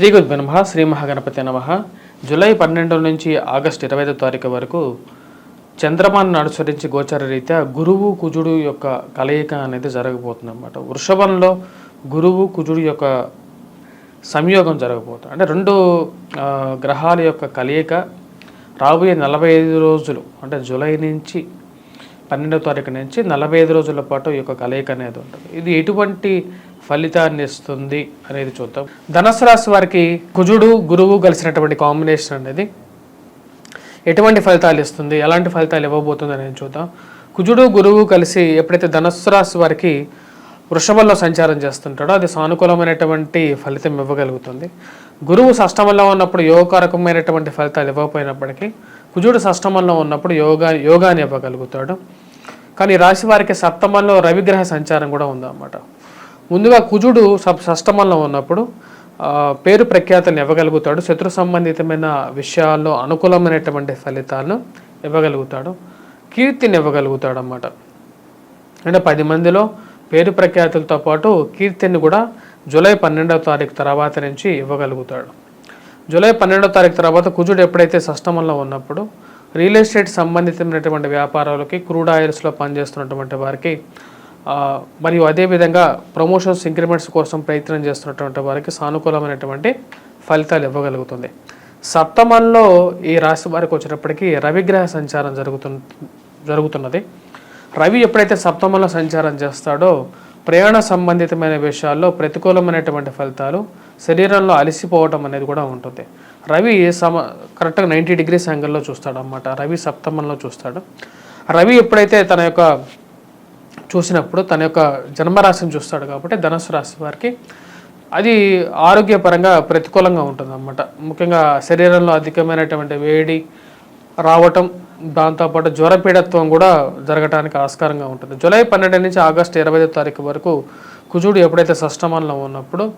శ్రీ గురు నమ శ్రీ మహాగణపతి నమ. జూలై పన్నెండు నుంచి ఆగస్టు ఇరవై ఐదో తారీఖు వరకు చంద్రమాన్ని అనుసరించి గోచర రీత్యా గురువు కుజుడు యొక్క కలయిక అనేది జరగబోతుంది అనమాట వృషభంలో గురువు కుజుడు యొక్క సంయోగం జరగబోతుంది అంటే రెండు గ్రహాల యొక్క కలయిక రాబోయే నలభై ఐదు రోజులు అంటే జూలై నుంచి పన్నెండవ తారీఖు నుంచి నలభై ఐదు రోజుల పాటు ఈ యొక్క కలయిక అనేది ఉంటుంది. ఇది ఎటువంటి ఫలితాన్ని ఇస్తుంది అనేది చూద్దాం. ధనుసు రాశి వారికి కుజుడు గురువు కలిసినటువంటి కాంబినేషన్ అనేది ఎటువంటి ఫలితాలు ఇస్తుంది? ఎలాంటి ఫలితాలు ఇవ్వబోతుంది అనేది చూద్దాం. కుజుడు గురువు కలిసి ఎప్పుడైతే ధనుస్సు రాశి వారికి వృషభంలో సంచారం చేస్తుంటాడో అది సానుకూలమైనటువంటి ఫలితం ఇవ్వగలుగుతుంది. గురువు సష్టమంలో ఉన్నప్పుడు యోగకారకమైనటువంటి ఫలితాలు ఇవ్వకపోయినప్పటికీ కుజుడు షష్టమంలో ఉన్నప్పుడు యోగా యోగాని ఇవ్వగలుగుతాడు. కానీ రాశి వారికి సప్తమంలో రవిగ్రహ సంచారం కూడా ఉందన్నమాట. ముందుగా కుజుడు సప్ షష్టమంలో ఉన్నప్పుడు పేరు ప్రఖ్యాతలు ఇవ్వగలుగుతాడు. శత్రు సంబంధితమైన విషయాల్లో అనుకూలమైనటువంటి ఫలితాలను ఇవ్వగలుగుతాడు. కీర్తిని ఇవ్వగలుగుతాడు అన్నమాట అంటే పది మందిలో పేరు ప్రఖ్యాతులతో పాటు కీర్తిని కూడా జూలై పన్నెండవ తారీఖు తర్వాత నుంచి ఇవ్వగలుగుతాడు. జూలై పన్నెండవ తారీఖు తర్వాత కుజుడు ఎప్పుడైతే సష్టమంలో ఉన్నప్పుడు రియల్ ఎస్టేట్ సంబంధితమైనటువంటి వ్యాపారాలకి క్రూడ్ ఆయిల్స్లో పనిచేస్తున్నటువంటి వారికి మరియు అదేవిధంగా ప్రమోషన్స్ ఇంక్రిమెంట్స్ కోసం ప్రయత్నం చేస్తున్నటువంటి వారికి సానుకూలమైనటువంటి ఫలితాలు ఇవ్వగలుగుతుంది. సప్తమంలో ఈ రాశి వారికి వచ్చేటప్పటికీ రవిగ్రహ సంచారం జరుగుతు జరుగుతున్నది. రవి ఎప్పుడైతే సప్తమంలో సంచారం చేస్తాడో ప్రయాణ సంబంధితమైన విషయాల్లో ప్రతికూలమైనటువంటి ఫలితాలు శరీరంలో అలసిపోవటం అనేది కూడా ఉంటుంది. రవి సమ కరెక్ట్గా నైంటీ డిగ్రీస్ యాంగిల్లో చూస్తాడు రవి సప్తమంలో చూస్తాడు. రవి ఎప్పుడైతే తన యొక్క చూసినప్పుడు తన యొక్క జన్మరాశిని చూస్తాడు కాబట్టి ధనుసు రాశి వారికి అది ఆరోగ్యపరంగా ప్రతికూలంగా ఉంటుంది అన్నమాట ముఖ్యంగా శరీరంలో అధికమైనటువంటి వేడి రావటం దాంతోపాటు జ్వరపీడత్వం కూడా జరగడానికి ఆస్కారంగా ఉంటుంది. జూలై పన్నెండు నుంచి ఆగస్టు ఇరవై తారీఖు వరకు కుజుడు ఎప్పుడైతే షష్టమంలో ఉన్నప్పుడు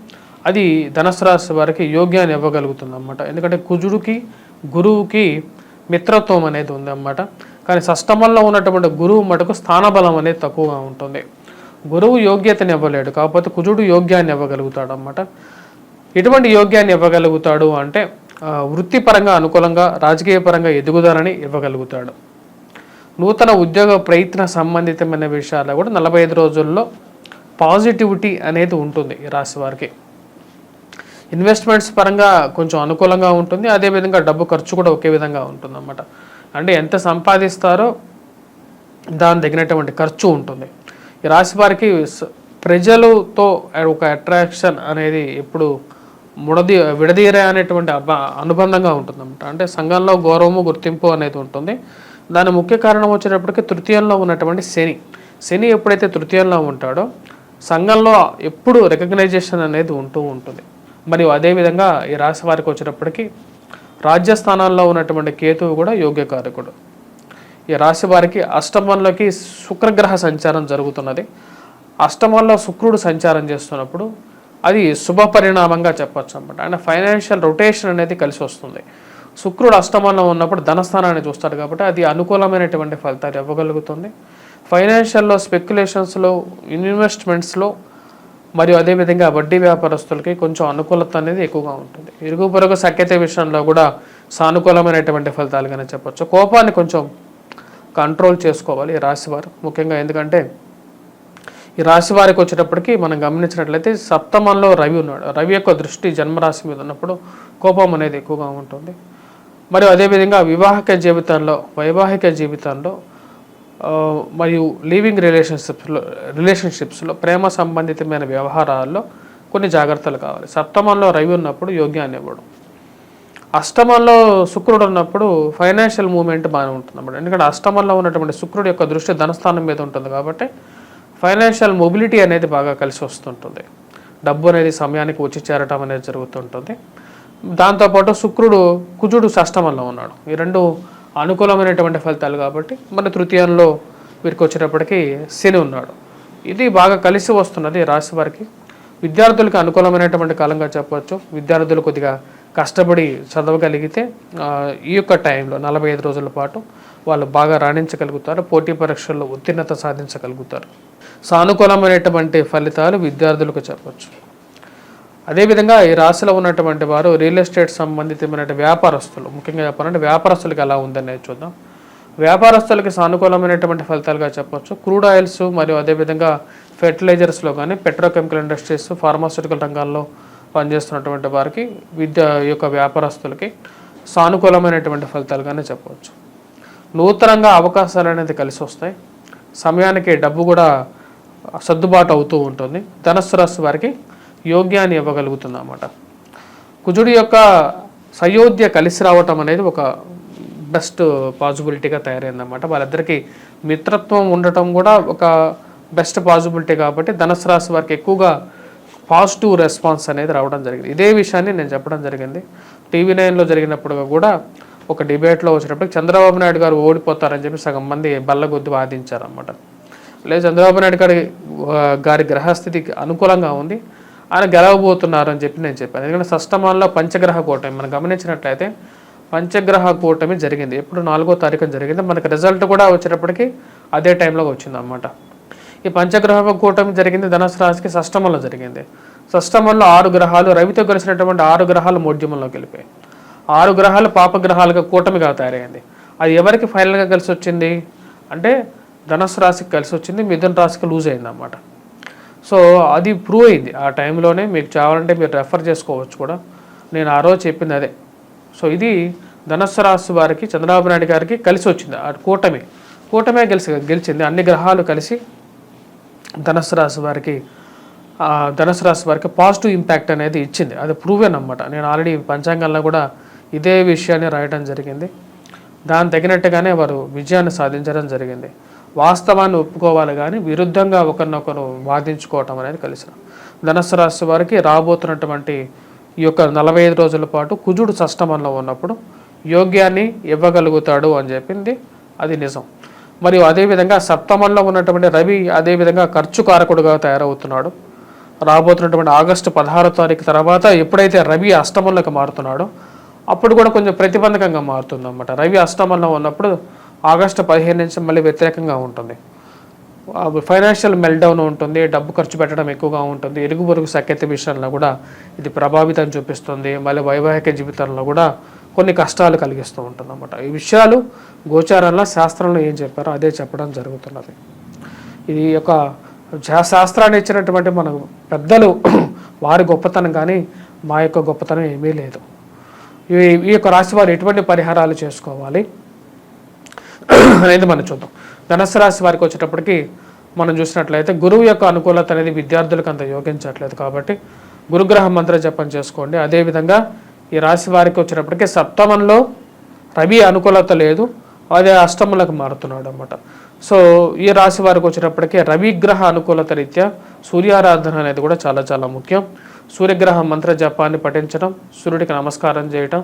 అది ధనుసు రాశి వారికి యోగ్యాన్ని ఇవ్వగలుగుతుంది అన్నమాట ఎందుకంటే కుజుడికి గురువుకి మిత్రత్వం అనేది ఉందన్నమాట. కానీ సష్టమంలో ఉన్నటువంటి గురువు మటుకు స్థానబలం అనేది తక్కువగా ఉంటుంది. గురువు యోగ్యతని ఇవ్వలేడు కాకపోతే కుజుడు యోగ్యాన్ని ఇవ్వగలుగుతాడు అన్నమాట ఎటువంటి యోగ్యాన్ని ఇవ్వగలుగుతాడు అంటే వృత్తిపరంగా అనుకూలంగా రాజకీయ పరంగా ఎదుగుదలని ఇవ్వగలుగుతాడు. నూతన ఉద్యోగ ప్రయత్న సంబంధితమైన విషయాల్లో కూడా నలభై ఐదు రోజుల్లో పాజిటివిటీ అనేది ఉంటుంది ఈ రాశి వారికి. ఇన్వెస్ట్మెంట్స్ పరంగా కొంచెం అనుకూలంగా ఉంటుంది. అదేవిధంగా డబ్బు ఖర్చు కూడా ఒకే విధంగా ఉంటుంది అన్నమాట అంటే ఎంత సంపాదిస్తారో దాని తగినటువంటి ఖర్చు ఉంటుంది. ఈ రాశి వారికి ప్రజలతో ఒక అట్రాక్షన్ అనేది ఎప్పుడు ముడది విడదీరే అనేటువంటి అనుబంధంగా ఉంటుందన్నమాట. అంటే సంఘంలో గౌరవము గుర్తింపు అనేది ఉంటుంది. దాని ముఖ్య కారణం వచ్చేటప్పటికి తృతీయంలో ఉన్నటువంటి శని. శని ఎప్పుడైతే తృతీయంలో ఉంటాడో సంఘంలో ఎప్పుడు రికగ్నైజేషన్ అనేది ఉంటూ ఉంటుంది. మరియు అదేవిధంగా ఈ రాశి వారికి వచ్చేటప్పటికి రాజ్యస్థానాల్లో ఉన్నటువంటి కేతువు కూడా యోగ్యకారకుడు ఈ రాశి వారికి అష్టమంలోకి శుక్రగ్రహ సంచారం జరుగుతున్నది. అష్టమంలో శుక్రుడు సంచారం చేస్తున్నప్పుడు అది శుభ పరిణామంగా చెప్పొచ్చు అనమాట అంటే ఫైనాన్షియల్ రొటేషన్ అనేది కలిసి వస్తుంది. శుక్రుడు అష్టమంలో ఉన్నప్పుడు ధనస్థానాన్ని చూస్తాడు కాబట్టి అది అనుకూలమైనటువంటి ఫలితాలు ఇవ్వగలుగుతుంది. ఫైనాన్షియల్లో స్పెక్యులేషన్స్లో ఇన్వెస్ట్మెంట్స్లో మరియు అదేవిధంగా వడ్డీ వ్యాపారస్తులకి కొంచెం అనుకూలత అనేది ఎక్కువగా ఉంటుంది. ఇరుగు పొరుగు సఖ్యత విషయంలో కూడా సానుకూలమైనటువంటి ఫలితాలు కానీ చెప్పొచ్చు. కోపాన్ని కొంచెం కంట్రోల్ చేసుకోవాలి ఈ రాశివారు ముఖ్యంగా ఎందుకంటే ఈ రాశి వారికి వచ్చేటప్పటికి మనం గమనించినట్లయితే సప్తమంలో రవి ఉన్నాడు. రవి యొక్క దృష్టి జన్మరాశి మీద ఉన్నప్పుడు కోపం అనేది ఎక్కువగా ఉంటుంది. మరియు అదేవిధంగా వివాహిక జీవితంలో వైవాహిక జీవితంలో మరియు లివింగ్ రిలేషన్షిప్స్లో రిలేషన్షిప్స్లో ప్రేమ సంబంధితమైన వ్యవహారాల్లో కొన్ని జాగ్రత్తలు కావాలి. సప్తమంలో రవి ఉన్నప్పుడు యోగ్యాన్ని ఇవ్వడం అష్టమంలో శుక్రుడు ఉన్నప్పుడు ఫైనాన్షియల్ మూమెంట్ బాగానే ఉంటుంది అన్నమాట. ఎందుకంటే అష్టమంలో ఉన్నటువంటి శుక్రుడు యొక్క దృష్టి ధనస్థానం మీద ఉంటుంది కాబట్టి ఫైనాన్షియల్ మొబిలిటీ అనేది బాగా కలిసి వస్తుంటుంది. డబ్బు అనేది సమయానికి వచ్చి చేరటం అనేది జరుగుతుంటుంది. దాంతోపాటు శుక్రుడు కుజుడు అష్టమంలో ఉన్నాడు. ఈ రెండు అనుకూలమైనటువంటి ఫలితాలు కాబట్టి మన తృతీయంలో వీరికి వచ్చేటప్పటికి శని ఉన్నాడు. ఇది బాగా కలిసి వస్తున్నది రాశి వారికి. విద్యార్థులకు అనుకూలమైనటువంటి కాలంగా చెప్పవచ్చు. విద్యార్థులు కొద్దిగా కష్టపడి చదవగలిగితే ఈ యొక్క టైంలో నలభై ఐదు రోజుల పాటు వాళ్ళు బాగా రాణించగలుగుతారు. పోటీ పరీక్షల్లో ఉత్తీర్ణత సాధించగలుగుతారు. సానుకూలమైనటువంటి ఫలితాలు విద్యార్థులకు చెప్పవచ్చు. అదేవిధంగా ఈ రాశిలో ఉన్నటువంటి వారు రియల్ ఎస్టేట్ సంబంధితమైన వ్యాపారస్తులు. ముఖ్యంగా చెప్పాలంటే వ్యాపారస్తులకు ఎలా ఉందనేది చూద్దాం. వ్యాపారస్తులకి సానుకూలమైనటువంటి ఫలితాలుగా చెప్పవచ్చు క్రూడ్ ఆయిల్స్ మరియు అదేవిధంగా ఫెర్టిలైజర్స్లో కానీ పెట్రోకెమికల్ ఇండస్ట్రీస్ ఫార్మాస్యూటికల్ రంగాల్లో పనిచేస్తున్నటువంటి వారికి విద్య యొక్క వ్యాపారస్తులకి సానుకూలమైనటువంటి ఫలితాలుగానే చెప్పవచ్చు నూతనంగా అవకాశాలు అనేది కలిసి వస్తాయి. సమయానికి డబ్బు కూడా సర్దుబాటు అవుతూ ఉంటుంది. ధనస్సు రాశి వారికి యోగ్యాన్ని ఇవ్వగలుగుతుంది అన్నమాట కుజుడి యొక్క సయోధ్య కలిసి రావటం అనేది ఒక బెస్ట్ పాసిబిలిటీగా తయారైందన్నమాట. వాళ్ళిద్దరికీ మిత్రత్వం ఉండటం కూడా ఒక బెస్ట్ పాసిబిలిటీ కాబట్టి ధనుసు రాశి వారికి ఎక్కువగా పాజిటివ్ రెస్పాన్స్ అనేది రావడం జరిగింది. ఇదే విషయాన్ని నేను చెప్పడం జరిగింది. టీవీ నైన్లో జరిగినప్పుడు కూడా ఒక డిబేట్లో వచ్చినప్పుడు చంద్రబాబు నాయుడు గారు ఓడిపోతారని చెప్పి సగం మంది బల్లగొద్దు వాదించారన్నమాట. లేదు చంద్రబాబు నాయుడు గారి గారి గ్రహస్థితికి అనుకూలంగా ఉంది. ఆయన గెలవబోతున్నారు అని చెప్పి నేను చెప్పాను. ఎందుకంటే సష్టమాల్లో పంచగ్రహ కూటమి మనం గమనించినట్లయితే పంచగ్రహ కూటమి జరిగింది. ఎప్పుడు నాలుగో తారీఖున జరిగింది. మనకి రిజల్ట్ కూడా వచ్చేటప్పటికి అదే టైంలో వచ్చింది ఈ పంచగ్రహ కూటమి జరిగింది ధనుసు రాశికి షష్టమంలో జరిగింది. షష్టమంలో ఆరు గ్రహాలు రవితో కలిసినటువంటి ఆరు గ్రహాలు మోడ్యమంలోకి వెళ్ళిపోయాయి ఆరు గ్రహాలు పాపగ్రహాలుగా కూటమిగా తయారైంది అది ఎవరికి ఫైనల్గా కలిసి వచ్చింది అంటే ధనుసు రాశికి కలిసి వచ్చింది మిథున రాశికి లూజ్ అయిందన్నమాట. సో అది ప్రూవ్ అయింది. ఆ టైంలోనే మీకు కావాలంటే మీరు రెఫర్ చేసుకోవచ్చు కూడా. నేను ఆ రోజు చెప్పింది అదే. సో ఇది ధనస్సు రాశి వారికి చంద్రబాబు నాయుడు గారికి కలిసి వచ్చింది. ఆ కూటమి. కూటమే గెలిచి గెలిచింది. అన్ని గ్రహాలు కలిసి ధనస్సు రాశి వారికి ధనస్సు రాశి వారికి పాజిటివ్ ఇంపాక్ట్ అనేది ఇచ్చింది. అది ప్రూవెన్ అనమాట నేను ఆల్రెడీ పంచాంగంలో కూడా ఇదే విషయాన్ని రాయడం జరిగింది. దాని తగినట్టుగానే వారు విజయాన్ని సాధించడం జరిగింది. వాస్తవాన్ని ఒప్పుకోవాలి కానీ విరుద్ధంగా ఒకరినొకరు వాదించుకోవటం అనేది కలిసిన. ధనస్సు రాశి వారికి రాబోతున్నటువంటి ఈ యొక్క నలభై ఐదు రోజుల పాటు కుజుడు సష్టమంలో ఉన్నప్పుడు యోగ్యాన్ని ఇవ్వగలుగుతాడు అని చెప్పింది. అది నిజం. మరియు అదేవిధంగా సప్తమంలో ఉన్నటువంటి రవి అదేవిధంగా ఖర్చు కారకుడుగా తయారవుతున్నాడు. రాబోతున్నటువంటి ఆగస్టు పదహారో తారీఖు తర్వాత ఎప్పుడైతే రవి అష్టమంలోకి మారుతున్నాడో అప్పుడు కూడా కొంచెం ప్రతిబంధకంగా మారుతుంది అన్నమాట రవి అష్టమంలో ఉన్నప్పుడు ఆగస్టు పదిహేను నుంచి మళ్ళీ వ్యతిరేకంగా ఉంటుంది. ఫైనాన్షియల్ మెల్డౌన్ ఉంటుంది డబ్బు ఖర్చు పెట్టడం ఎక్కువగా ఉంటుంది ఇరుగు పొరుగు సఖ్యత విషయంలో కూడా ఇది ప్రభావితం చూపిస్తుంది మళ్ళీ వైవాహిక జీవితంలో కూడా కొన్ని కష్టాలు కలిగిస్తూ ఉంటుంది అన్నమాట ఈ విషయాలు గోచారంలో శాస్త్రంలో ఏం చెప్పారో అదే చెప్పడం జరుగుతున్నది. ఇది యొక్క శాస్త్రాన్ని ఇచ్చినటువంటి మన పెద్దలు వారి గొప్పతనం కానీ మా యొక్క గొప్పతనం ఏమీ లేదు. ఈ ఈ యొక్క రాశి వారు ఎటువంటి పరిహారాలు చేసుకోవాలి? అనేది మనం చూద్దాం. ధనస్సు రాశి వారికి వచ్చేటప్పటికి మనం చూసినట్లయితే గురువు యొక్క అనుకూలత అనేది విద్యార్థులకు అంత యోగించట్లేదు కాబట్టి గురుగ్రహ మంత్ర జపం చేసుకోండి. అదేవిధంగా ఈ రాశి వారికి వచ్చేటప్పటికి సప్తమంలో రవి అనుకూలత లేదు. అదే అష్టములకు మారుతున్నాడు అనమాట సో ఈ రాశి వారికి వచ్చేటప్పటికి రవిగ్రహ అనుకూలత రీత్యా సూర్యారాధన అనేది కూడా చాలా చాలా ముఖ్యం. సూర్యగ్రహ మంత్ర జపాన్ని పఠించడం సూర్యుడికి నమస్కారం చేయటం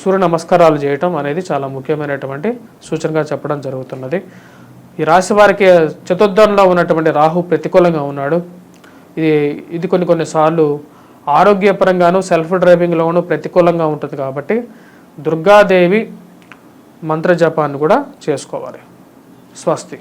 సూర్య నమస్కారాలు చేయటం అనేది చాలా ముఖ్యమైనటువంటి సూచనగా చెప్పడం జరుగుతున్నది. ఈ రాశి వారికి చతుర్థంలో ఉన్నటువంటి రాహు ప్రతికూలంగా ఉన్నాడు. ఇది ఇది కొన్ని కొన్నిసార్లు ఆరోగ్యపరంగాను సెల్ఫ్ డ్రైవింగ్లోనూ ప్రతికూలంగా ఉంటుంది కాబట్టి దుర్గాదేవి మంత్రజపాన్ని కూడా చేసుకోవాలి. స్వస్తి.